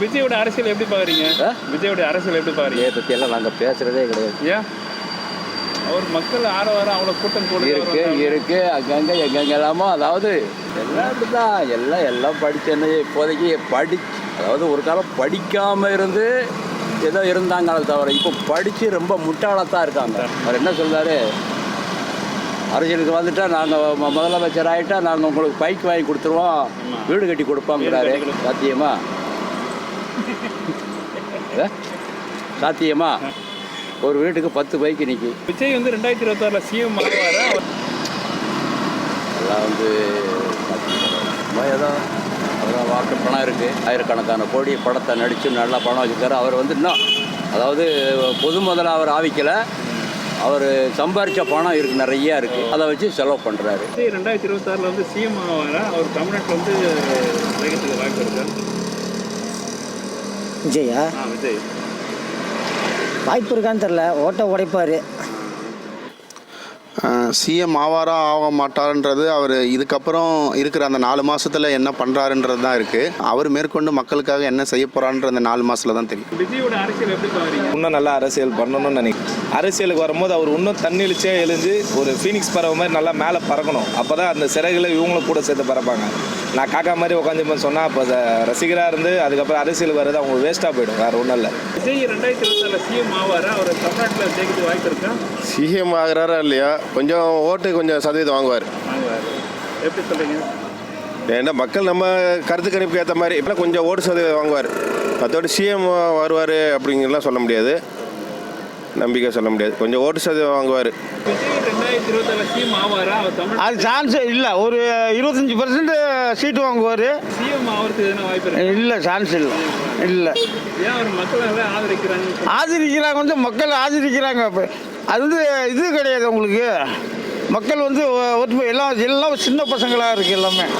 விஜயோட அரசியல் எப்படி பாக்குறீங்க? விஜயோட அரசியல் எப்படி பாக்குறீங்க? இதை பற்றியெல்லாம் நாங்கள் பேசுகிறதே கிடையாது. ஏன்? அவர் மக்கள் ஆரவாரம் அவ்வளோ கூட்டம் கூட இருக்கு இருக்கு. அங்கங்கே எங்கெங்கெல்லாமோ அதாவது எல்லாம் அப்படிதான் எல்லாம் எல்லாம் படிச்சேன்னு இப்போதைக்கு படி அதாவது ஒரு காலம் படிக்காமல் இருந்து ஏதோ இருந்தாங்களே தவிர இப்போ படித்து ரொம்ப முட்டாளத்தான் இருக்காங்க. அவர் என்ன சொல்றாரு? அரசியலுக்கு வந்துட்டா நாங்கள் முதலமைச்சர் ஆகிட்டா நாங்கள் உங்களுக்கு பைக் வாங்கி கொடுத்துருவோம். வீடு கட்டி கொடுப்போங்கிறாரு கொடுப்போம். சாத்தியமா? ஒரு வீட்டுக்கு பத்து பைக்கு நிற்கி விஜய் வந்து ரெண்டாயிரத்தி இருபத்தாறுல சிஎம் ஆவாரா எல்லாம் வந்து ஏதோ அவர் வாக்கு பணம் இருக்குது ஆயிரக்கணக்கான கோடி படத்தை நடித்து நல்லா பணம் வச்சுருக்காரு. அவர் வந்து இன்னும் அதாவது பொது முதல்ல அவர் ஆவிக்கலை. அவர் சம்பாரித்த பணம் இருக்கு நிறையா இருக்குது அதை வச்சு செலவு பண்ணுறாரு ரெண்டாயிரத்தி இருபத்தாறுல வந்து சிஎம் ஆவாரா? அவர் தமிழ்நாட்டில் வந்து வாய்ப்பு இருக்கா? விஜயா? விஜய். வாய்ப்பு இருக்கான்னு தெரில ஓட்ட உடைப்பார். சிஎம் ஆவாரா ஆக மாட்டாருன்றது அவர் இதுக்கப்புறம் இருக்கிற அந்த நாலு மாசத்துல என்ன பண்றாருன்றது தான் இருக்கு. அவர் மேற்கொண்டு மக்களுக்காக என்ன செய்ய போறான்ற அந்த நாலு மாசத்துல தான் தெரியும். அரசியல் இன்னும் நல்லா அரசியல் பண்ணணும்னு நினைக்கிறேன். அரசியலுக்கு வரும்போது அவர் இன்னும் தண்ணீழிச்சே எழுந்து ஒரு ஃபீனிக்ஸ் பறவை மாதிரி நல்லா மேலே பறக்கணும். அப்போ தான் அந்த சிறகுல இவங்களும் கூட சேர்த்து பறப்பாங்க. நான் காக்கா மாதிரி உட்காந்து சொன்னால் அப்போ ரசிகராக இருந்து அதுக்கப்புறம் அரசியலுக்கு வர்றது அவங்க வேஸ்ட்டாக போயிடும். வேறு ஒன்றும் இல்லை. விஜய் ரெண்டாயிரத்தி இருபத்தாறுல சிஎம் ஆவாரா? அவர் தமிழ்நாட்டில் ஜெயிக்கிறதுக்கு வாய்ப்பு இருக்கா? சிஎம் ஆகிறாரா இல்லையா? கொஞ்சம் ஓட்டு கொஞ்சம் சதவீதம் வாங்குவார். எப்படி சொல்றீங்க? ஏன்னா மக்கள் நம்ம கருத்து கணிப்புக்கு ஏற்ற மாதிரி இப்போ கொஞ்சம் ஓட்டு சதவீதம் வாங்குவார். மற்றபடி சிஎம் வருவார் அப்படிங்கலாம் சொல்ல முடியாது. நம்பிக்கை சொல்ல முடியாது. கொஞ்சம் ஓட்டு சதவீதம் வாங்குவார். அது சான்ஸே இல்லை. ஒரு இருபத்தஞ்சி பர்சன்ட் சீட்டு வாங்குவார். சிஎம் ஆகிறதுக்கு எதனா வாய்ப்பு இருக்கு? இல்லை சான்ஸ் இல்லை. இல்லை. ஏன் அவர் மக்கள் எல்லாம் ஆதரிக்கிறாங்க ஆதரிக்கிறாங்க வந்து மக்கள் ஆதரிக்கிறாங்க அது வந்து இது கிடையாது உங்களுக்கு. மக்கள் வந்து ஒற்றுமை எல்லாம் எல்லாம் சின்ன பசங்களாக இருக்குது எல்லாமே.